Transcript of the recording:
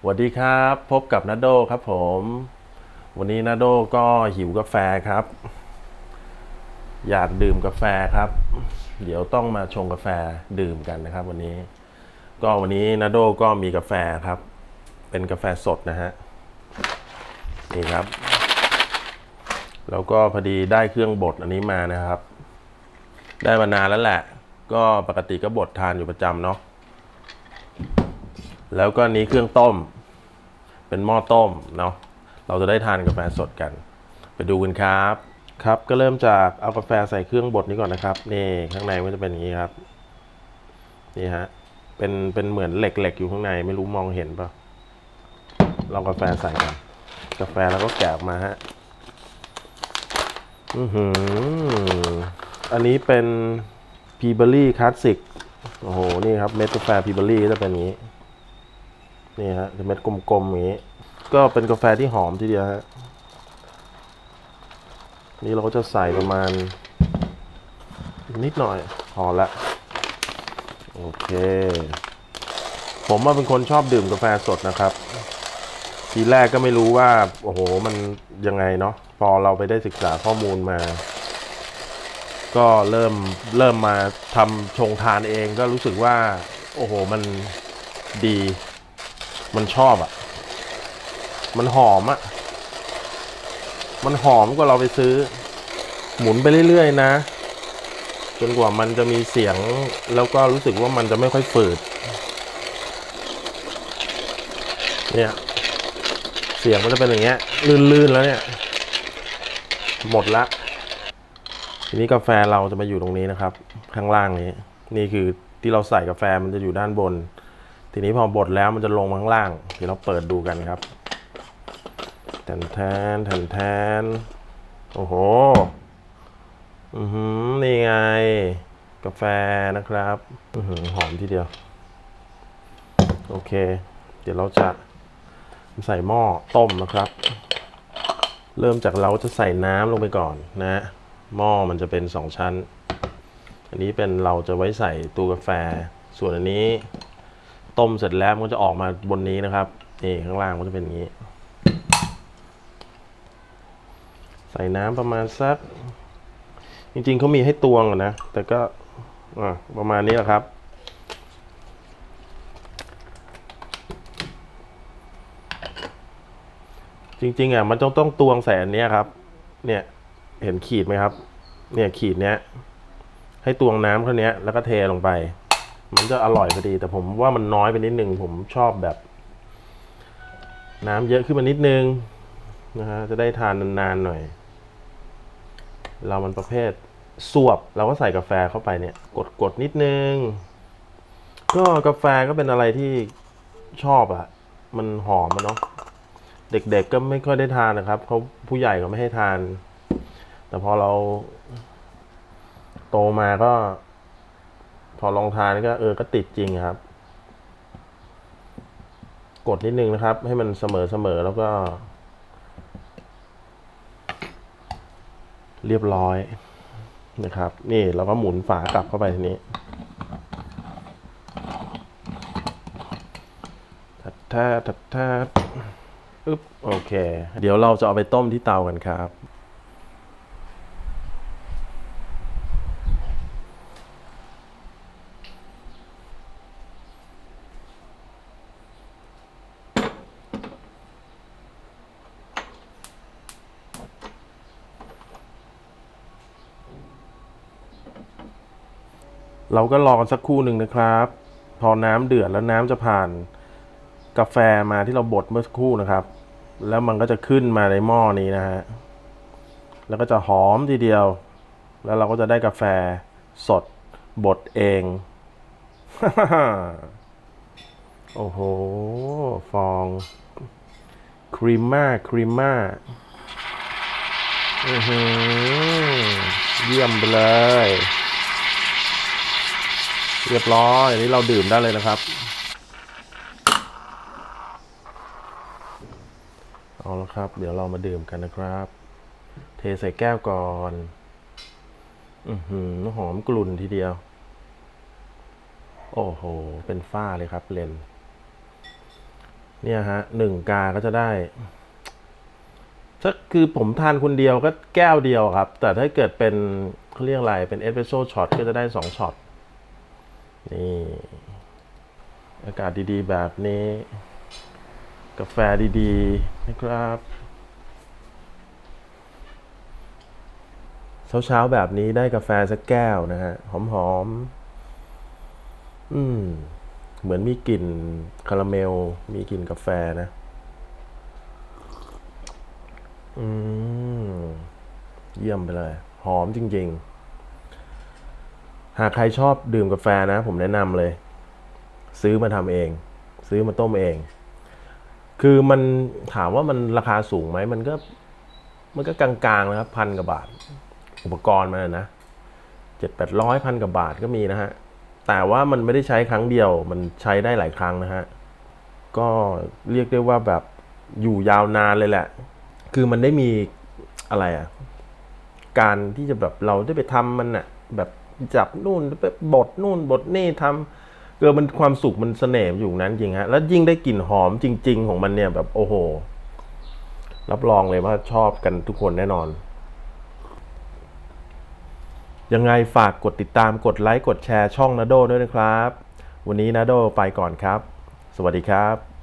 สวัสดีครับ พบกับนาโดครับผม วันนี้นาโดก็หิวกาแฟครับ อยากดื่มกาแฟครับ เดี๋ยวต้องมาชงกาแฟดื่มกันนะครับ วันนี้ ก็วันนี้นาโดก็มีกาแฟครับ เป็นกาแฟสดนะฮะนี่ครับ แล้วก็พอดีได้เครื่องบดอันนี้มานะครับ ได้มานานแล้วแหละ ก็ปกติก็บดทานอยู่ประจำเนาะ แล้วก็นี้เครื่องต้ม เป็นหม้อต้มเนาะเราจะได้ทานกาแฟสดกัน ไปดูกันครับครับก็เริ่มจากเอากาแฟใส่เครื่องบดนี้ก่อนนะครับนี่ข้างในมันจะเป็นอย่างนี้ครับนี่ฮะเป็นเป็นเหมือนเหล็กๆอยู่ข้างในไม่รู้มองเห็นปะลองกาแฟใส่กันกาแฟแล้วก็แกะออกมาฮะอือหืออันนี้เป็นพีเบอรี่คลาสสิกโอ้โหนี่ครับเม็ดกาแฟพีเบอรี่ก็จะเป็นอย่างนี้ นี่ฮะเป็นเม็ดกลมๆอย่างนี้ ก็เป็นกาแฟที่หอมทีเดียวฮะนี่เราก็จะใส่ประมาณ นิดหน่อยพอละโอเค ผมว่าเป็นคนชอบดื่มกาแฟสดนะครับ ทีแรกก็ไม่รู้ว่า โอ้โห มันยังไงเนาะพอเราไปได้ศึกษาข้อมูลมา ก็เริ่มเริ่มมาทำชงทานเองก็รู้สึกว่า โอ้โห มันดี มันชอบอะ่ะ มันหอมอะ่ะ มันหอมกว่าเราไปซื้อ หมุนไปเรื่อยๆนะ จนกว่ามันจะมีเสียง แล้วก็รู้สึกว่ามันจะไม่ค่อยฝืด เนี่ย เสียงมันจะเป็นอย่างเงี้ย ลื่นๆแล้วเนี่ย หมดละทีนี้กาแฟเราจะมาอยู่ตรงนี้นะครับ ข้างล่างนี้ นี่คือที่เราใส่กาแฟมันจะอยู่ด้านบน ทีนี้พอบดแล้วมันจะลงมาข้างล่างเดี๋ยวเราเปิดดูกันครับแทนแทนแทนแทนโอ้โหอือหือนี่ไง กาแฟนะครับอือหือหอมทีเดียว โอเค เดี๋ยวเราจะใส่หม้อต้มนะครับ เริ่มจากเราจะใส่น้ำลงไปก่อนนะ หม้อมันจะเป็นสองชั้น อันนี้เป็นเราจะไว้ใส่ตู้กาแฟ ส่วนอันนี้ ต้มเสร็จแล้วมันก็จะออกมาบนนี้นะครับนี่ข้างล่างมันจะเป็นอย่างนี้ ใส่น้ำประมาณสักจริงๆเขามีให้ตวงอะนะ แต่ก็ประมาณนี้แหละครับจริงๆอะมันต้องต้องตวงใส่อันเนี้ยครับ เนี่ยเห็นขีดไหมครับ เนี่ยขีดเนี้ย ให้ตวงน้ำเท่านี้แล้วก็เทลงไป มันจะอร่อยพอดี แต่ผมว่ามันน้อยไปนิดนึง ผมชอบแบบ น้ำเยอะขึ้นมานิดนึงนะฮะจะได้ทานนานๆหน่อย เรามันประเภทสวบเราก็ใส่กาแฟเข้าไปเนี่ย กดกดนิดนึง ก็กาแฟก็เป็นอะไรที่ชอบอะมันหอมอะเนาะเด็กๆก็ไม่ค่อยได้ทานนะครับเขาผู้ใหญ่ก็ไม่ให้ทาน แต่พอเราโตมาก็ พอลองทานก็เออก็ติดจริงครับ กดนิดนึงนะครับ ให้มันเสมอเสมอแล้วก็ เรียบร้อยนะครับ นี่เราก็หมุนฝากลับเข้าไปทีนี้ทัดแท้ทัดแท้อึ๊บโอเค เดี๋ยวเราจะเอาไปต้มที่เตากันครับ เราก็รอกันสักครู่หนึ่งนะครับ พอน้ำเดือดแล้วน้ำจะผ่านกาแฟมาที่เราบดเมื่อสักครู่นะครับ แล้วมันก็จะขึ้นมาในหม้อนี้นะฮะ แล้วก็จะหอมทีเดียว แล้วเราก็จะได้กาแฟสดบดเอง โอ้โห ฟอง ครีมม่าครีมม่าอือหือเยี่ยมไปเลย เรียบร้อยอันนี้เราดื่มได้เลยนะครับ เอาละครับ เดี๋ยวเรามาดื่มกันนะครับ เทใส่แก้วก่อน อือหือหอมกลุ่นทีเดียว โอ้โห เป็นฝ้าเลยครับเลนเนี่ยฮะหนึ่งกาก็จะได้ถ้าคือผมทานคนเดียวก็แก้วเดียวครับ แต่ถ้าเกิดเป็นเขาเรียกอะไรเป็นเอสเปรสโซ่ช็อตก็จะได้สองช็อต นี่ อากาศดีๆ แบบนี้ กาแฟดีๆ นะครับ เช้าๆ แบบนี้ได้กาแฟสักแก้วนะฮะ หอมๆ อืม เหมือนมีกลิ่นคาราเมล มีกลิ่นกาแฟนะ อืม เยี่ยมไปเลย หอมจริง ๆ หากใครชอบดื่มกาแฟนะ ผมแนะนำเลย ซื้อมาทำเอง ซื้อมาต้มเอง คือมันถามว่ามันราคาสูงไหมมันก็ มันก็กลางๆนะครับพันกว่าบาท อุปกรณ์มันนะเจ็ดแปดร้อยพันกว่าบาทก็มีนะฮะ แต่ว่ามันไม่ได้ใช้ครั้งเดียว มันใช้ได้หลายครั้งนะฮะ ก็เรียกได้ว่าแบบอยู่ยาวนานเลยแหละ คือมันได้มีอะไรอะการที่จะแบบเราได้ไปทำมันอะแบบ จับนู่นไปบดนู่นบดนี่ทำเออมันความสุขมันเสน่ห์อยู่นั้นจริงฮะแล้วยิ่งได้กลิ่นหอมจริง ๆ ของมันเนี่ยแบบโอ้โห รับรองเลยว่าชอบกันทุกคนแน่นอน ยังไงฝากกดติดตามกดไลค์กดแชร์ช่องนาโดด้วยนะครับ วันนี้นาโดไปก่อนครับ สวัสดีครับ